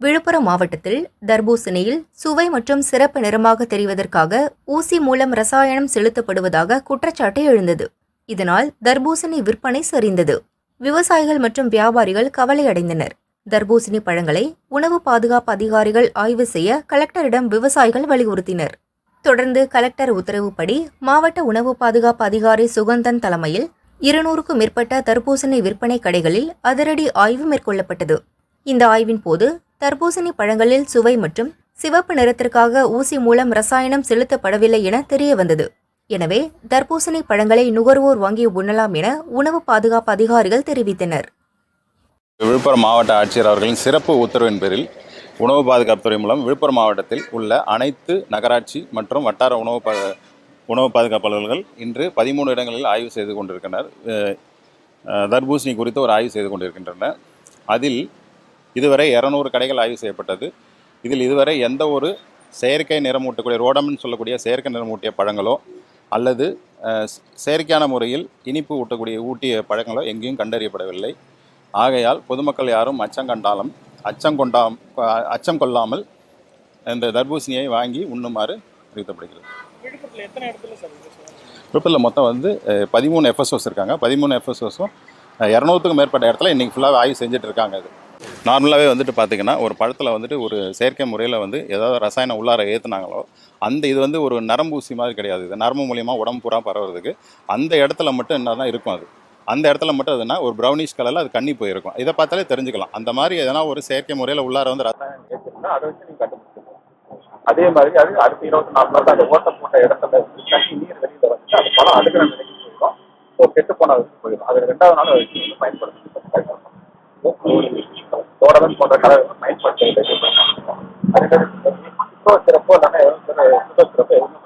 விழுப்புரம் மாவட்டத்தில் தர்பூசணியில் சுவை மற்றும் சிறப்பு நிறமாக தெரிவதற்காக ஊசி மூலம் ரசாயனம் செலுத்தப்படுவதாக குற்றச்சாட்டு எழுந்தது. இதனால் தர்பூசணி விற்பனை சரிந்தது. விவசாயிகள் மற்றும் வியாபாரிகள் கவலையடைந்தனர். தர்பூசணி பழங்களை உணவு பாதுகாப்பு அதிகாரிகள் ஆய்வு செய்ய கலெக்டரிடம் விவசாயிகள் வலியுறுத்தினர். தொடர்ந்து கலெக்டர் உத்தரவுப்படி மாவட்ட உணவு பாதுகாப்பு அதிகாரி சுகந்தன் தலைமையில் இருநூறுக்கும் மேற்பட்ட தர்பூசணி விற்பனை கடைகளில் அதிரடி ஆய்வு மேற்கொள்ளப்பட்டது. இந்த ஆய்வின் போது தர்பூசணி பழங்களில் சுவை மற்றும் சிவப்பு நிறத்திற்காக ஊசி மூலம் ரசாயனம் செலுத்தப்படவில்லை என தெரிய வந்தது எனவே தர்பூசணி பழங்களை நுகர்வோர் வாங்கி உண்ணலாம் என உணவு பாதுகாப்பு அதிகாரிகள் தெரிவித்தனர். விழுப்புரம் மாவட்ட ஆட்சியர் அவர்களின் சிறப்பு உத்தரவின் பேரில் உணவு பாதுகாப்புத்துறை மூலம் விழுப்புரம் மாவட்டத்தில் உள்ள அனைத்து நகராட்சி மற்றும் வட்டார உணவு பா உணவு பாதுகாப்பு அலுவலர்கள் இன்று பதிமூணு இடங்களில் ஆய்வு செய்து கொண்டிருக்கின்றனர். தர்பூசணி குறித்து ஒரு ஆய்வு செய்து கொண்டிருக்கின்றனர். அதில் இதுவரை இரநூறு கடைகள் ஆய்வு செய்யப்பட்டது. இதில் இதுவரை எந்த ஒரு செயற்கை நிறமூட்டக்கூடிய ரோடம்னு சொல்லக்கூடிய செயற்கை நிறமூட்டிய பழங்களோ அல்லது செயற்கையான முறையில் இனிப்பு ஊட்டக்கூடிய ஊட்டிய பழங்களோ எங்கேயும் கண்டறியப்படவில்லை. ஆகையால் பொதுமக்கள் யாரும் அச்சம் கண்டாலும் அச்சம் கொண்டாம் அச்சம் கொள்ளாமல் இந்த தர்பூசணியை வாங்கி உண்ணுமாறு அறிவிக்கப்படுகிறது விழுப்புரத்தில் மொத்தம் வந்து பதிமூணு எஃப்எஸ்ஓஸ் இருக்காங்க. பதிமூணு எஃப்எஸ்ஓஸும் இரநூறுக்கும் மேற்பட்ட இடத்துல இன்றைக்கி ஃபுல்லாக ஆய்வு செஞ்சுட்டு இருக்காங்க அது. நார்மலாகவே வந்துட்டு பார்த்திங்கன்னா ஒரு பழத்தில் வந்துட்டு ஒரு செயற்கை முறையில் வந்து ஏதாவது ரசாயனம் உள்ளார ஏற்றுனாங்களோ அந்த இது வந்து ஒரு நரம்பூசி மாதிரி கிடையாது. இது நரம்பு மூலியமாக உடம்பு பூரா பரவுறதுக்கு. அந்த இடத்துல மட்டும் என்ன தான் இருக்கும் அது. அந்த இடத்துல மட்டும் எதுனா ஒரு ப்ரௌனிஷ் கலரில் அது கண்ணி போயிருக்கும். இதை பார்த்தாலே தெரிஞ்சுக்கலாம். அந்த மாதிரி எதனா ஒரு செயற்கை முறையில் உள்ளார வந்து ரசாயனம் ஏற்றுனா அதை வச்சு நீங்கள் கண்டுபிடிச்சிருக்கோம் அதே மாதிரி அது அடுத்த இருபத்தி நாலு நாள் அந்த ஓட்ட போட்ட இடத்துல இருந்து தண்ணி நீர் வெளியில் வந்து அது பழம் அடுக்கிற நிலைக்கு போயிடும். ஸோ கெட்டு போன போயிடும். அது ரெண்டாவது நாள் வச்சு வந்து தோடவன் போன்ற கலர்கள் பயன்படுத்த அதே மாதிரி சிறப்பு எல்லாமே சுகர் சிறப்பு எதுவுமே